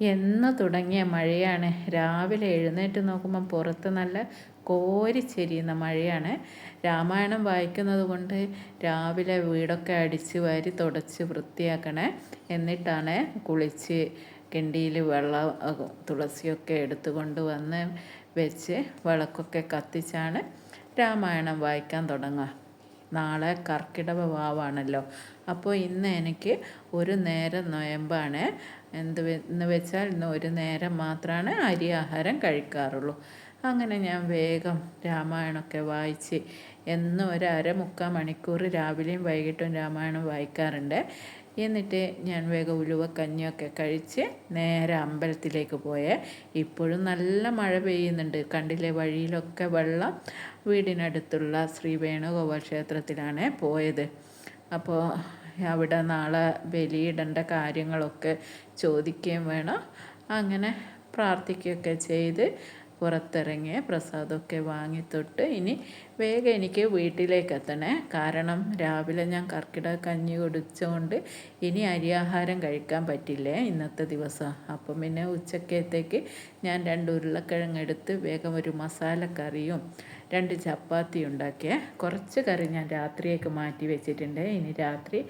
എന്ന് തുടങ്ങിയ മഴയാണ്. രാവിലെ എഴുന്നേറ്റ് നോക്കുമ്പം പുറത്ത് നല്ല കോരിച്ചെരിയുന്ന മഴയാണ്. രാമായണം വായിക്കുന്നത് കൊണ്ട് രാവിലെ വീടൊക്കെ അടിച്ച് വാരി തുടച്ച് വൃത്തിയാക്കണേ. എന്നിട്ടാണ് കുളിച്ച് കിണ്ടിയിൽ വെള്ളം തുളസിയൊക്കെ എടുത്തുകൊണ്ട് വന്ന് വെച്ച് വിളക്കൊക്കെ കത്തിച്ചാണ് രാമായണം വായിക്കാൻ തുടങ്ങുക. നാളെ കർക്കിടക വാവാണല്ലോ. അപ്പോൾ ഇന്ന് എനിക്ക് ഒരു നേരം നോയമ്പാണ്. എന്ത് എന്ന് വെച്ചാൽ ഇന്ന് ഒരു നേരം മാത്രമാണ് അരി ആഹാരം കഴിക്കാറുള്ളൂ. അങ്ങനെ ഞാൻ വേഗം രാമായണമൊക്കെ വായിച്ച് എന്നും ഒരു അര മുക്കാൽ മണിക്കൂർ രാവിലെയും വൈകിട്ടും രാമായണം വായിക്കാറുണ്ട്. എന്നിട്ട് ഞാൻ വേഗം ഉലുവക്കഞ്ഞിയൊക്കെ കഴിച്ച് നേരെ അമ്പലത്തിലേക്ക് പോയേ. ഇപ്പോഴും നല്ല മഴ പെയ്യുന്നുണ്ട്. കണ്ടില്ലേ? വഴിയിലൊക്കെ വെള്ളം വീടിനടുത്തുള്ള ശ്രീ വേണുഗോപാൽ ക്ഷേത്രത്തിലാണ് പോയത്. അപ്പോൾ അവിടെ നാളെ ബലിയിടേണ്ട കാര്യങ്ങളൊക്കെ ചോദിക്കുകയും വേണം. അങ്ങനെ പ്രാർത്ഥിക്കുകയൊക്കെ ചെയ്ത് പുറത്തിറങ്ങി പ്രസാദമൊക്കെ വാങ്ങിത്തൊട്ട് ഇനി വേഗം എനിക്ക് വീട്ടിലേക്ക് എത്തണേ കാരണം രാവിലെ ഞാൻ കർക്കിടക കഞ്ഞി കുടിച്ചുകൊണ്ട് ഇനി അരിയാഹാരം കഴിക്കാൻ പറ്റില്ലേ ഇന്നത്തെ ദിവസം. അപ്പം പിന്നെ ഉച്ചക്കത്തേക്ക് ഞാൻ രണ്ട് ഉരുളക്കിഴങ്ങ് എടുത്ത് വേഗം ഒരു മസാലക്കറിയും രണ്ട് ചപ്പാത്തി ഉണ്ടാക്കിയ. കുറച്ച് കറി ഞാൻ രാത്രിയേക്ക് മാറ്റി വെച്ചിട്ടുണ്ട്. ഇനി രാത്രി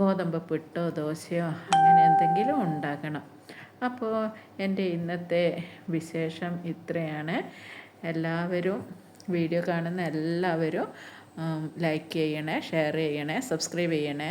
ഗോതമ്പ് പിട്ടോ ദോശയോ അങ്ങനെ എന്തെങ്കിലും ഉണ്ടാക്കണം. അപ്പോൾ എന്റെ ഇന്നത്തെ വിശേഷം ഇത്രയാണ്. എല്ലാവരും വീഡിയോ കാണുന്ന എല്ലാവരും ലൈക്ക് ചെയ്യണേ ഷെയർ ചെയ്യണേ സബ്സ്ക്രൈബ് ചെയ്യണേ.